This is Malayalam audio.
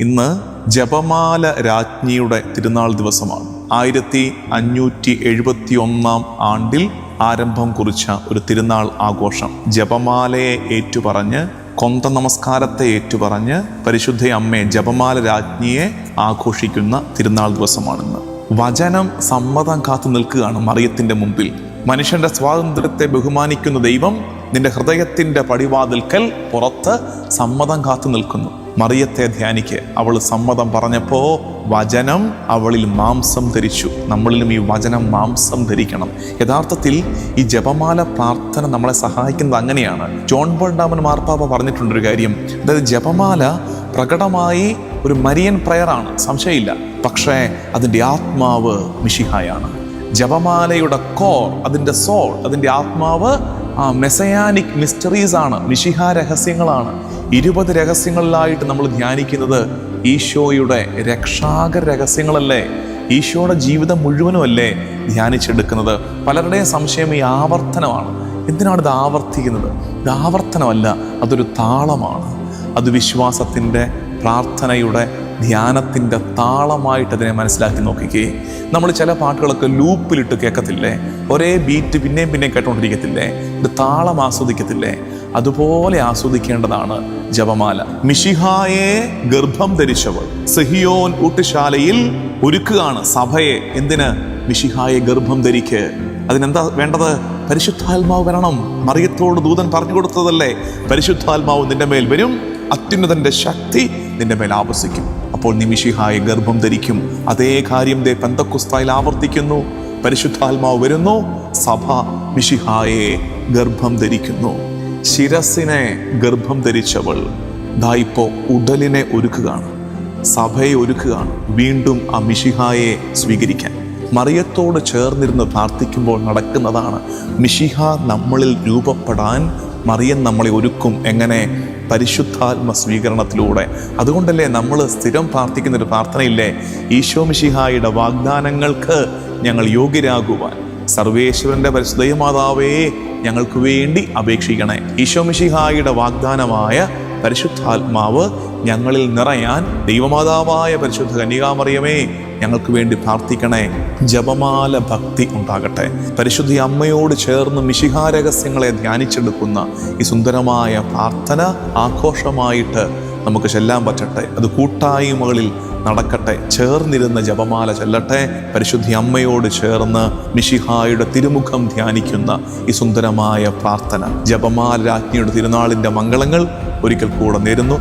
ഇന്ന് ജപമാല രാജ്ഞിയുടെ തിരുനാൾ ദിവസമാണ്. ആയിരത്തി അഞ്ഞൂറ്റി എഴുപത്തി ഒന്നാം ആണ്ടിൽ ആരംഭം കുറിച്ച ഒരു തിരുനാൾ ആഘോഷം. ജപമാലയെ ഏറ്റുപറഞ്ഞ് കൊന്ത നമസ്കാരത്തെ ഏറ്റുപറഞ്ഞ് പരിശുദ്ധ അമ്മയെ ജപമാല രാജ്ഞിയെ ആഘോഷിക്കുന്ന തിരുനാൾ ദിവസമാണിന്ന്. വചനം സമ്മതം കാത്തു നിൽക്കുകയാണ് മറിയത്തിന്റെ മുമ്പിൽ. മനുഷ്യന്റെ സ്വാതന്ത്ര്യത്തെ ബഹുമാനിക്കുന്ന ദൈവം നിന്റെ ഹൃദയത്തിന്റെ പടിവാതിൽക്കൽ പുറത്ത് സമ്മതം കാത്തു നിൽക്കുന്നു. മറിയത്തെ ധ്യാനിക്ക്. അവൾ സമ്മതം പറഞ്ഞപ്പോൾ വചനം അവളിൽ മാംസം ധരിച്ചു. നമ്മളിലും ഈ വചനം മാംസം ധരിക്കണം. യഥാർത്ഥത്തിൽ ഈ ജപമാല പ്രാർത്ഥന നമ്മളെ സഹായിക്കുന്നത് അങ്ങനെയാണ്. ജോൺ ബോൾഡാമൻ മാർപ്പാപ്പ പറഞ്ഞിട്ടുണ്ടൊരു കാര്യം. അതായത് ജപമാല പ്രകടമായി ഒരു മരിയൻ പ്രയറാണ്. സംശയമില്ല. പക്ഷേ അതിന്റെ ആത്മാവ് മിഷിഹായാണ് ജപമാലയുടെ കോർ അതിന്റെ സോൾ അതിന്റെ ആത്മാവ് ആ മെസയാനിക് മിസ്റ്ററീസ് ആണ് മിഷിഹ രഹസ്യങ്ങളാണ്. ഇരുപത് രഹസ്യങ്ങളിലായിട്ട് നമ്മൾ ധ്യാനിക്കുന്നത് ഈശോയുടെ രക്ഷാകര രഹസ്യങ്ങളല്ലേ? ഈശോയുടെ ജീവിതം മുഴുവനും അല്ലേ ധ്യാനിച്ചെടുക്കുന്നത്? പലരുടെയും സംശയം ഈ ആവർത്തനമാണ്. എന്തിനാണ് ഇത് ആവർത്തിക്കുന്നത്? ഇത് ആവർത്തനമല്ല അതൊരു താളമാണ്. അത് വിശ്വാസത്തിന്റെ പ്രാർത്ഥനയുടെ ധ്യാനത്തിന്റെ താളമായിട്ട് അതിനെ മനസ്സിലാക്കി നോക്കിക്കേ. നമ്മൾ ചില പാട്ടുകളൊക്കെ ലൂപ്പിലിട്ട് കേൾക്കത്തില്ലേ? ഒരേ ബീറ്റ് പിന്നെയും പിന്നെയും കേട്ടുകൊണ്ടിരിക്കത്തില്ലേ ഒരു താളം ആസ്വദിക്കത്തില്ലേ? അതുപോലെ ആസ്വദിക്കേണ്ടതാണ് ജപമാല. മിഷിഹായെ ഗർഭം ധരിച്ചവൾ. സഹിയോൻ ഊട്ടുശാലയിൽ ഒരുക്കുകയാണ് സഭയെ. എന്തിന്? മിഷിഹായെ ഗർഭം ധരിക്ക്. അതിനെന്താ വേണ്ടത്? പരിശുദ്ധാത്മാവ് വരണം. മറിയത്തോട് ദൂതൻ പറഞ്ഞു കൊടുത്തതല്ലേ? പരിശുദ്ധാത്മാവ് നിന്റെ മേൽ വരും. അത്യുന്നതന്റെ ശക്തി നിന്റെ മേൽ ആവസിക്കും. അപ്പോൾ നിമിഷിഹായ ഗർഭം ധരിക്കും. അതേ കാര്യം ദേ പെന്തക്കുസ്തായിൽ ആവർത്തിക്കുന്നു. പരിശുദ്ധാത്മാവ് വരുന്നു. സഭ മിഷിഹായെ ഗർഭം ധരിക്കുന്നു. ശിരസിനെ ഗർഭം ധരിച്ചവൾ ദാ ഉടലിനെ ഒരുക്കുകയാണ്. സഭയെ ഒരുക്കുകയാണ്. വീണ്ടും ആ മിഷിഹായെ സ്വീകരിക്കാൻ. മറിയത്തോട് ചേർന്നിരുന്ന് പ്രാർത്ഥിക്കുമ്പോൾ നടക്കുന്നതാണ് മിഷിഹ നമ്മളിൽ രൂപപ്പെടാൻ മറിയൻ നമ്മളെ ഒരുക്കും. എങ്ങനെ? പരിശുദ്ധാത്മ സ്വീകരണത്തിലൂടെ. അതുകൊണ്ടല്ലേ നമ്മൾ സ്ഥിരം പ്രാർത്ഥിക്കുന്ന ഒരു പ്രാർത്ഥനയില്ലേ? ഈശോ മിശിഹായുടെ വാഗ്ദാനങ്ങൾക്ക് ഞങ്ങൾ യോഗ്യരാകുവാൻ. സർവേശ്വരന്റെ പരിശുദ്ധയ മാതാവേ ഞങ്ങൾക്ക് വേണ്ടി അപേക്ഷിക്കണേ. ഈശോ മിശിഹായുടെ വാഗ്ദാനമായ പരിശുദ്ധാത്മാവ് ഞങ്ങളിൽ നിറയാൻ ദൈവമാതാവായ പരിശുദ്ധ കന്യകാമറിയമേ ഞങ്ങൾക്ക് വേണ്ടി പ്രാർത്ഥിക്കണേ. ജപമാല ഭക്തി ഉണ്ടാകട്ടെ. പരിശുദ്ധി അമ്മയോട് ചേർന്ന് മിശിഹാരഹസ്യങ്ങളെ ധ്യാനിച്ചെടുക്കുന്ന ഈ സുന്ദരമായ പ്രാർത്ഥന ആഘോഷമായിട്ട് നമുക്ക് ചെല്ലാൻ പറ്റട്ടെ. അത് കൂട്ടായ്മകളിൽ നടക്കട്ടെ. ചേർന്നിരുന്ന ജപമാല ചെല്ലട്ടെ. പരിശുദ്ധി അമ്മയോട് ചേർന്ന് മിഷിഹായുടെ തിരുമുഖം ധ്യാനിക്കുന്ന ഈ സുന്ദരമായ പ്രാർത്ഥന. ജപമാല രാജ്ഞിയുടെ തിരുനാളിന്റെ മംഗളങ്ങൾ ഒരിക്കൽ കൂടെ നേരുന്നു.